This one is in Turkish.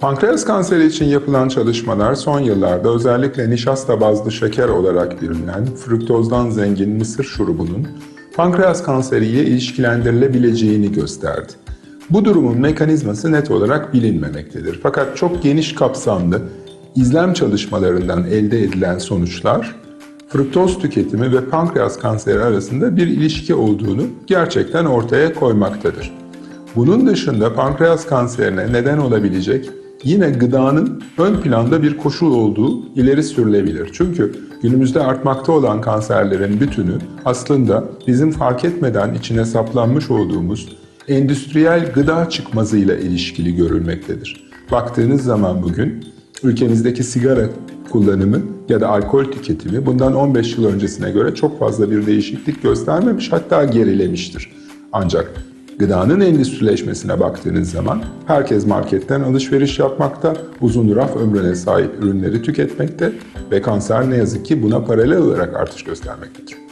Pankreas kanseri için yapılan çalışmalar son yıllarda özellikle nişasta bazlı şeker olarak bilinen fruktozdan zengin mısır şurubunun pankreas kanseriyle ilişkilendirilebileceğini gösterdi. Bu durumun mekanizması net olarak bilinmemektedir. Fakat çok geniş kapsamlı izlem çalışmalarından elde edilen sonuçlar fruktoz tüketimi ve pankreas kanseri arasında bir ilişki olduğunu gerçekten ortaya koymaktadır. Bunun dışında pankreas kanserine neden olabilecek yine gıdanın ön planda bir koşul olduğu ileri sürülebilir. Çünkü günümüzde artmakta olan kanserlerin bütünü aslında bizim fark etmeden içine saplanmış olduğumuz endüstriyel gıda çıkmazıyla ilişkili görülmektedir. Baktığınız zaman bugün ülkemizdeki sigara kullanımı ya da alkol tüketimi bundan 15 yıl öncesine göre çok fazla bir değişiklik göstermemiş hatta gerilemiştir. Ancak gıdanın endüstrileşmesine baktığınız zaman herkes marketten alışveriş yapmakta, uzun raf ömrüne sahip ürünleri tüketmekte ve kanser ne yazık ki buna paralel olarak artış göstermektedir.